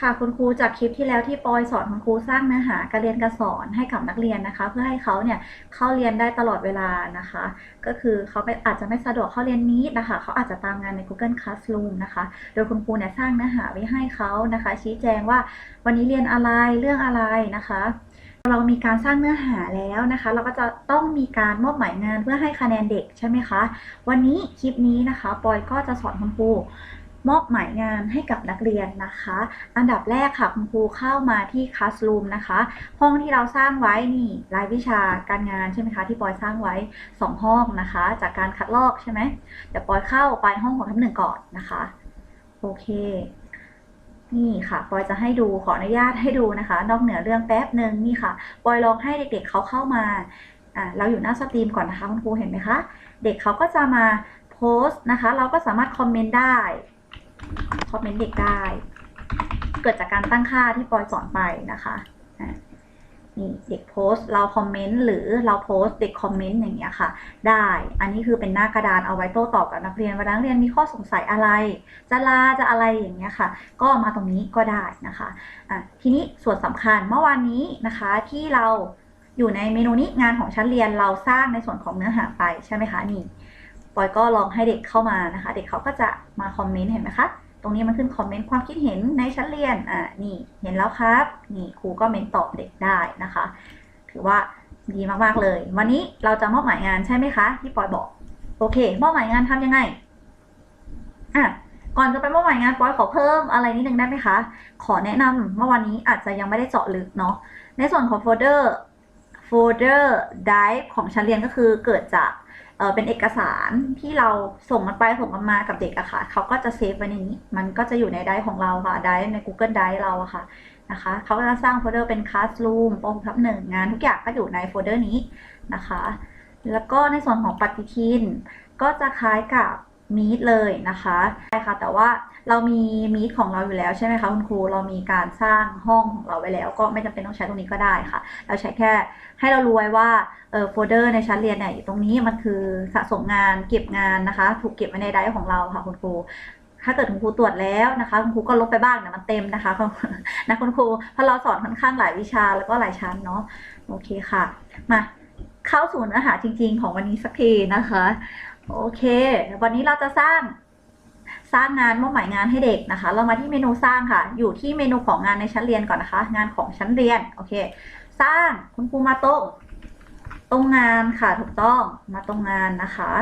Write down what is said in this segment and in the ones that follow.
ค่ะคุณครูจากคลิปที่แล้วที่ปอยสอนคุณครูสร้างเนื้อหาการเรียนการสอนให้กับนักเรียนนะคะ เพื่อให้เขาเนี่ยเข้าเรียนได้ตลอดเวลานะคะ ก็คือเขาไม่อาจจะไม่สะดวกเข้าเรียนนี้นะคะ เขาอาจจะตามงานใน Google Classroom นะคะ โดยคุณครูเนี่ยสร้างเนื้อหาไว้ให้เขานะคะ ชี้แจงว่าวันนี้เรียนอะไรเรื่องอะไรนะคะเรามีการสร้างเนื้อหาแล้วนะคะ เราก็จะต้องมีการมอบหมายงานเพื่อให้คะแนนเด็กใช่ไหมคะ วันนี้คลิปนี้นะคะ ปอยก็จะสอนคุณครู มอบหมายงานให้กับนักเรียนนะคะ อันดับแรกค่ะคุณครูเข้ามาที่ Classroom นะคะ ห้องที่เราสร้างไว้นี่รายวิชาการงานใช่ไหมคะที่ปอยสร้างไว้ 2 ห้องนะคะ จากการคัดลอกใช่ไหมเดี๋ยวปอยเข้าไปห้องของทับหนึ่งก่อนนะคะโอเค นี่ค่ะปอยจะให้ดูขออนุญาตให้ดูนะคะ นอกเหนือเรื่องแป๊บหนึ่งนี่ค่ะปอยลองให้เด็กๆเขาเข้ามาอ่าเราอยู่หน้าสตรีมก่อนนะคะคุณครูเห็นไหมคะ เด็กเขาก็จะมาโพสต์นะคะ เราก็สามารถคอมเมนต์ได้ คอมเมนต์เด็กได้ เกิดจากการตั้งค่าที่ปอยสอนไปนะคะนี่เด็กโพสต์เราคอมเมนต์หรือเราโพสต์เด็กคอมเมนต์อย่างเงี้ยค่ะ ได้ อันนี้คือเป็นหน้ากระดานเอาไว้โต้ตอบกับนักเรียนวลานักเรียนมีข้อสงสัยอะไร จะลาจะอะไรอย่างเงี้ยค่ะ ก็มาตรงนี้ก็ได้นะคะอะทีนี้ส่วนสำคัญเมื่อวานนี้นะคะที่เราอยู่ในเมนูนี้งานของชั้นเรียนเราสร้างในส่วนของเนื้อหาไปใช่ไหมคะนี่ ปอยก็ลองให้เด็กเข้ามานะคะ เด็กเขาก็จะมาคอมเมนต์เห็นไหมคะ ตรงนี้มันขึ้นคอมเมนต์ความคิดเห็นในชั้นเรียน อ่า นี่ เห็นแล้วครับ นี่ครูก็เมนตอบเด็กได้นะคะ ถือว่าดีมากๆเลย วันนี้เราจะมอบหมายงานใช่ไหมคะ ที่ปอยบอก โอเค มอบหมายงานทำยังไง อะ ก่อนจะไปมอบหมายงานปอยขอเพิ่มอะไรนิดนึงได้ไหมคะ ขอแนะนำเมื่อวันนี้อาจจะยังไม่ได้เจาะลึกเนาะ ในส่วนของโฟลเดอร์ โฟลเดอร์ drive ของชั้นเรียนก็คือเกิดจาก เป็นเอกสารที่เราส่งมันไปส่งมันมากับเด็กอะค่ะเขาก็จะเซฟไว้ในนี้ มันก็จะอยู่ในไดร์ของเราค่ะไดร์ใน Google Drive เราอะค่ะนะคะเขาก็จะสร้างโฟลเดอร์เป็น Classroom โปรทับหนึ่งงานทุกอย่างก็อยู่ในโฟลเดอร์นี้นะคะ แล้วก็ในส่วนของปฏิทินก็จะคล้ายกับ มีดเลยนะคะใช่ค่ะแต่ว่าเรามีมีดของเราอยู่แล้วใช่ไหมคะคุณครูเรามีการสร้างห้องของเราไว้แล้ว ก็ไม่จำเป็นต้องใช้ตรงนี้ก็ได้ค่ะ เราใช้แค่ให้เรารู้ไว้ว่าเออโฟลเดอร์ในชั้นเรียนเนี่ยอยู่ตรงนี้มันคือสะสมงานเก็บงานนะคะ ถูกเก็บไว้ในไดร์ของเราค่ะคุณครูถ้าเกิดคุณครูตรวจแล้วนะคะคุณครูก็ลบไปบ้างเนี่ยมันเต็มนะคะนะคุณครูเพราะเราสอนค่อนข้างหลายวิชาแล้วก็หลายชั้นเนาะโอเคค่ะ มาเข้าสู่เนื้อหาจริง ๆ ของวันนี้สักทีนะคะ โอเค วันนี้เราจะสร้างสร้างงานมอบหมายงานให้เด็กนะคะ เรามาที่เมนูสร้างค่ะ อยู่ที่เมนูของงานในชั้นเรียนก่อนนะคะ งานของชั้นเรียน โอเค สร้างคุณครูมาตรงตรงงานค่ะถูกต้องมาตรงงานนะคะ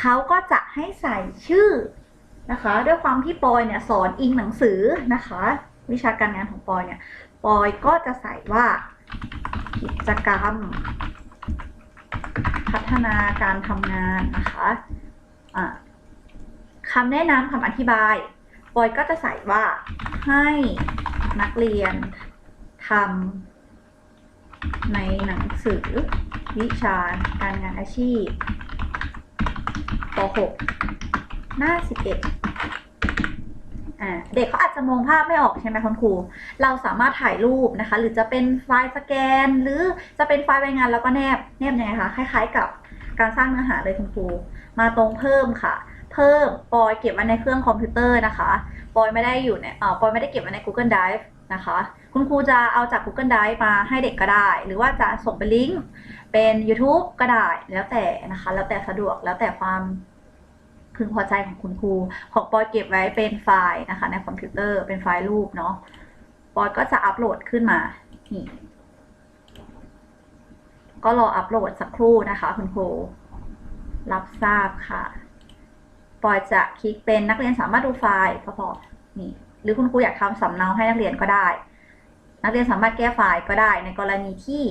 เขาก็จะให้ใส่ชื่อนะคะ ด้วยความที่ปอยเนี่ยสอนอิงหนังสือนะคะ วิชาการงานของปอยเนี่ยปอยก็จะใส่ว่ากิจกรรม พัฒนาการทำงานนะคะะคำแนะนำคำอธิบายปอยก็จะใส่ว่าให้นักเรียนทำในหนังสือวิชาการงานอาชีพป .6 หน้า 11 อ่าเด็กเขาอาจจะมองภาพไม่ออกใช่ไหมคุณครู เราสามารถถ่ายรูปนะคะ หรือจะเป็นไฟล์สแกน หรือจะเป็นไฟล์รายงานแล้วก็แนบแนบยังไงคะคล้ายๆกับการสร้างเนื้อหาเลยคุณครู มาตรงเพิ่มค่ะ เพิ่มปอยเก็บไว้ในเครื่องคอมพิวเตอร์นะคะปอยไม่ได้อยู่ในอ่อปอยไม่ได้เก็บไว้ใน Google Drive นะคะ คุณครูจะเอาจาก Google Drive มาให้เด็กก็ได้ หรือว่าจะส่งเป็นลิงก์เป็น YouTube ก็ได้แล้วแต่นะคะ แล้วแต่สะดวกแล้วแต่ความ พึงพอใจของคุณครู ของปอยเก็บไว้เป็นไฟล์นะคะ ในคอมพิวเตอร์เป็นไฟล์รูปเนาะปอยก็จะอัปโหลดขึ้นมานี่ก็รออัปโหลดสักครู่นะคะ คุณครูรับทราบค่ะ ปอยจะคลิกเป็นนักเรียนสามารถดูไฟล์ก็พอนี่หรือคุณครูอยากทำสำเนาให้นักเรียนก็ได้ นักเรียนสามารถแก้ไฟล์ก็ได้ ในกรณีที่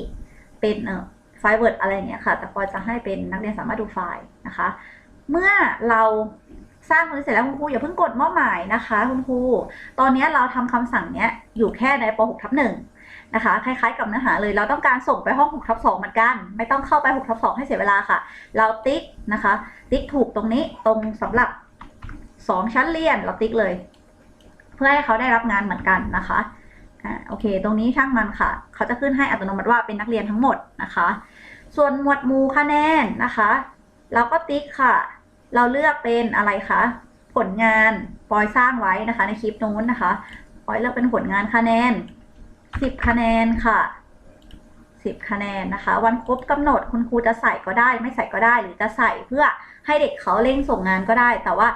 เป็นเอ่อไฟล์ Word อะไรเงี้ยค่ะ แต่ปอยจะให้เป็นนักเรียนสามารถดูไฟล์นะคะ เมื่อเราสร้างมือเสร็จแล้วคุณครูอย่าเพิ่งกดมอบหมายนะคะคุณครูตอนนี้เราทำคำสั่งเนี้ยอยู่แค่ในป .6 ทับหนึ่งนะคะ คล้ายๆกับเนื้อหาเลยเราต้องการส่งไปห้อง6ทับ2เหมือนกัน ไม่ต้องเข้าไป6ทับ2ให้เสียเวลาค่ะ เราติ๊กนะคะ ติ๊กถูกตรงนี้ตรงสำหรับ 2 ชั้นเรียนเราติ๊กเลย เพื่อให้เขาได้รับงานเหมือนกันนะคะอ่าโอเค ตรงนี้ช่างมันค่ะ เขาจะขึ้นให้อัตโนมัติว่าเป็นนักเรียนทั้งหมดนะคะ ส่วนหมวดหมู่คะแนนนะคะ เราก็ติ๊กค่ะ เราเลือกเป็นอะไรคะ ผลงานปอยสร้างไว้นะคะ ในคลิปนู้นนะคะปอยเลือกเป็นผลงานคะแนนสิบคะแนนค่ะสิบคะแนนนะคะ วันครบกำหนดคุณครูจะใส่ก็ได้ ไม่ใส่ก็ได้หรือจะใส่เพื่อให้เด็กเขาเร่งส่งงานก็ได้ แต่ว่า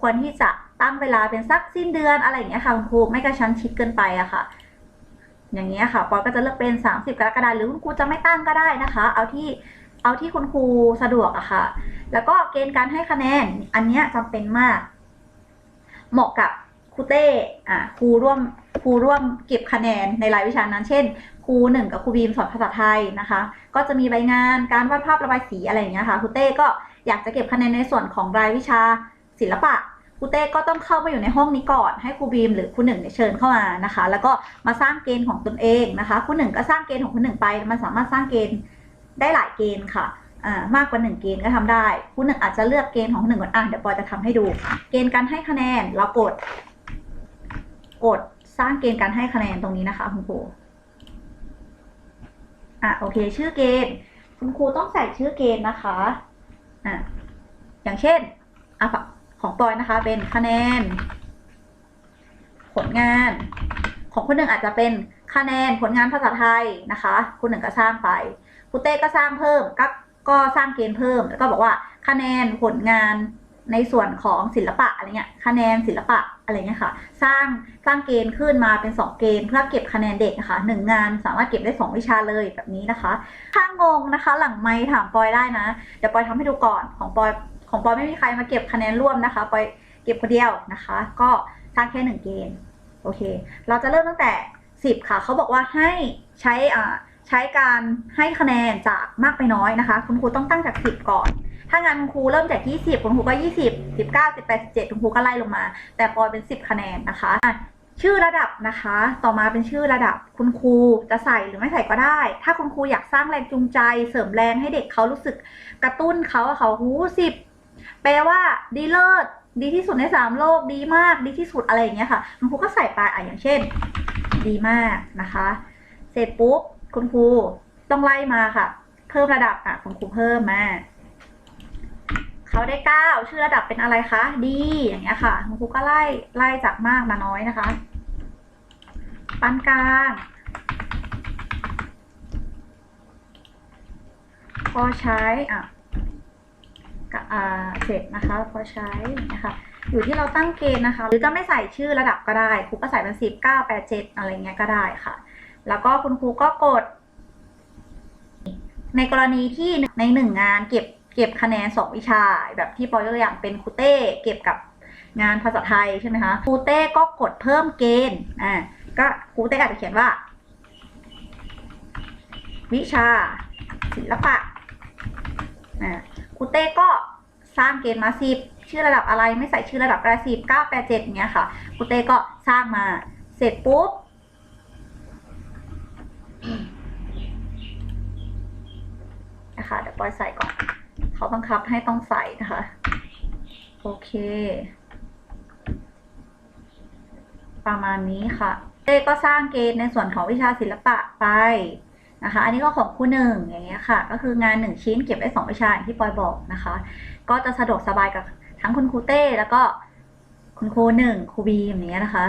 ควรที่จะตั้งเวลาเป็นสักสิ้นเดือนอะไรอย่างเงี้ยค่ะคุณครูไม่กระชั้นชิดเกินไปอะค่ะ อย่างเงี้ยค่ะปอยก็จะเลือกเป็น 30 กรกฎาคมหรือคุณครูจะไม่ตั้งก็ได้นะคะ เอาที่ เอาที่คุณครูสะดวกอะค่ะ แล้วก็เกณฑ์การให้คะแนน อันนี้จำเป็นมาก เหมาะกับครูเต้อะครูร่วมครูร่วมเก็บคะแนนในรายวิชานั้น เช่นครูหนึ่งกับครูบีมสอนภาษาไทยนะคะ ก็จะมีใบงานการวาดภาพระบายสีอะไรอย่างเงี้ยค่ะครูเต้ก็อยากจะเก็บคะแนนในส่วนของรายวิชาศิลปะครูเต้ก็ต้องเข้ามาอยู่ในห้องนี้ก่อนให้ครูบีมหรือครูหนึ่งเชิญเข้ามานะคะ แล้วก็มาสร้างเกณฑ์ของตนเองนะคะครูหนึ่งก็สร้างเกณฑ์ของครูหนึ่งไป มันสามารถสร้างเกณฑ์ ได้หลายเกณฑ์ค่ะมากกว่าหนึ่งเกณฑ์ก็ทำได้ครูหนึ่งอาจจะเลือกเกณฑ์ของครูหนึ่งก่อนอะเดี๋ยวปอยจะทำให้ดู เกณฑ์การให้คะแนนเรากด กดสร้างเกณฑ์การให้คะแนนตรงนี้นะคะคุณครูอะโอเค ชื่อเกณฑ์ คุณครูต้องใส่ชื่อเกณฑ์นะคะอะอย่างเช่นอะของปอยนะคะ เป็นคะแนน ผลงาน ของคนหนึ่งอาจจะเป็น คะแนนผลงานภาษาไทยนะคะ คุณหนึ่งก็สร้างไปครูเต้ก็สร้างเพิ่มก็ก็สร้างเกณฑ์เพิ่ม แล้วก็บอกว่าคะแนนผลงานในส่วนของศิลปะอะไรเงี้ย คะแนนศิลปะอะไรเงี้ยค่ะ สร้างสร้างเกณฑ์ขึ้นมาเป็น 2 เกณฑ์เพื่อเก็บคะแนนเด็กนะคะหนึ่งงานสามารถเก็บได้ 2 วิชาเลยแบบนี้นะคะ ถ้างงนะคะ หลังไมค์ถามปอยได้นะ เดี๋ยวปอยทำให้ดูก่อนของปอยของปอยไม่มีใครมาเก็บคะแนนร่วมนะคะ ปอยเก็บคนเดียวนะคะ ก็สร้างแค่หนึ่งเกณฑ์ โอเค เราจะเริ่มตั้งแต่ 10 ค่ะ เขาบอกว่าให้ใช้อ่าใช้การให้คะแนนจากมากไปน้อยนะคะ คุณครูต้องตั้งจาก 10 ก่อน ถ้างานคุณครูเริ่มจาก 20 คุณครูก็ 20 19 18 17คุณครูก็ไล่ลงมา แต่ปอยเป็น 10 คะแนนนะคะอะชื่อระดับนะคะ ต่อมาเป็นชื่อระดับคุณครูจะใส่หรือไม่ใส่ก็ได้ ถ้าคุณครูอยากสร้างแรงจูงใจ เสริมแรงให้เด็กเขารู้สึกกระตุ้นเขาเขาหูสิบแปลว่าดีเลิศดีที่สุดในสามโลกดีมากดีที่สุดอะไรอย่างเงี้ยค่ะ คุณครูก็ใส่ไปอะอย่างเช่น ดีมากนะคะ เสร็จปุ๊บคุณครูต้องไล่มาค่ะ เพิ่มระดับอะคุณครูเพิ่มมาเขาได้เก้าชื่อระดับเป็นอะไรคะดีอย่างเงี้ยค่ะคุณครูก็ไล่ไล่จากมากมาน้อยนะคะ ปานกลางพอใช้อะกะเสร็จนะคะ พอใช้นะคะ อยู่ที่เราตั้งเกณฑ์นะคะ หรือจะไม่ใส่ชื่อระดับก็ได้ครูก็ใส่เป็นสิบเก้าแปดเจ็ดอะไรเงี้ยก็ได้ค่ะ แล้วก็คุณครูก็กด ในกรณีที่ในหนึ่งงานเก็บเก็บคะแนนสองวิชา แบบที่ปอยยกตัวอย่างเป็นครูเต้เก็บกับงานภาษาไทยใช่ไหมคะครูเต้ก็กดเพิ่มเกณฑ์อ่าก็ครูเต้อาจจะเขียนว่า วิชาศิลปะอ่าครูเต้ก็ สร้างเกณฑ์มาสิบชื่อระดับอะไรไม่ใส่ชื่อระดับกระสิบเก้าแปดเจ็ดเงี้ยค่ะครูเต้ก็สร้างมาเสร็จปุ๊บนะคะเดี๋ยวปอยใส่ก่อน เขาบังคับให้ต้องใส่นะคะ โอเค ประมาณนี้ค่ะเต้ก็สร้างเกณฑ์ในส่วนของวิชาศิลปะไปนะคะ อันนี้ก็ของครูหนึ่งอย่างเงี้ยค่ะ ก็คืองานหนึ่งชิ้นเก็บได้สองวิชาอย่างที่ปอยบอกนะคะ ก็จะสะดวกสบายกับทั้งคุณครูเต้แล้วก็คุณครูหนึ่งครูบีมอย่างเงี้ยนะคะ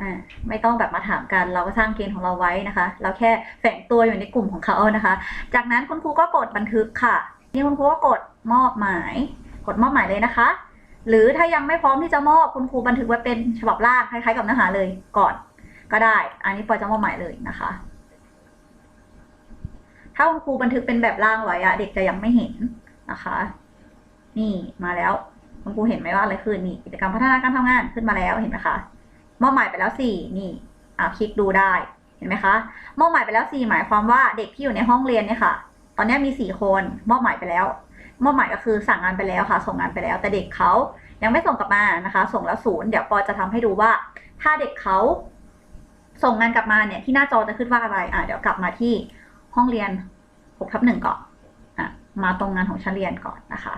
อ่าไม่ต้องแบบมาถามกันเราก็สร้างเกณฑ์ของเราไว้นะคะ เราแค่แฝงตัวอยู่ในกลุ่มของเขานะคะ จากนั้นคุณครูก็กดบันทึกค่ะนี่คุณครูก็กดมอบหมาย กดมอบหมายเลยนะคะ หรือถ้ายังไม่พร้อมที่จะมอบคุณครูบันทึกไว้เป็นฉบับล่างคล้ายๆกับเนื้อหาเลยก่อน ก็ได้ อันนี้ปอยจะมอบหมายเลยนะคะ ถ้าคุณครูบันทึกเป็นแบบล่างไว้อะเด็กจะยังไม่เห็นนะคะ นี่มาแล้วคุณครูเห็นไหมว่าอะไรคือนี่กิจกรรมพัฒนาการทำงานขึ้นมาแล้วเห็นไหมคะมอบหมายไปแล้วสี่นี่อ่าคลิกดูได้เห็นไหมคะมอบหมายไปแล้วสี่หมายความว่าเด็กที่อยู่ในห้องเรียนเนี่ยค่ะ ตอนนี้มีสี่คนมอบหมายไปแล้ว มอบหมายก็คือสั่งงานไปแล้วค่ะ ส่งงานไปแล้ว แต่เด็กเขายังไม่ส่งกลับมานะคะ ส่งแล้วศูนย์เดี๋ยวปอจะทำให้ดูว่า ถ้าเด็กเขาส่งงานกลับมาเนี่ยที่หน้าจอจะขึ้นว่าอะไรอะเดี๋ยวกลับมาที่ห้องเรียนหกทับหนึ่งก่อนอะมาตรงงานของชั้นเรียนก่อนนะคะ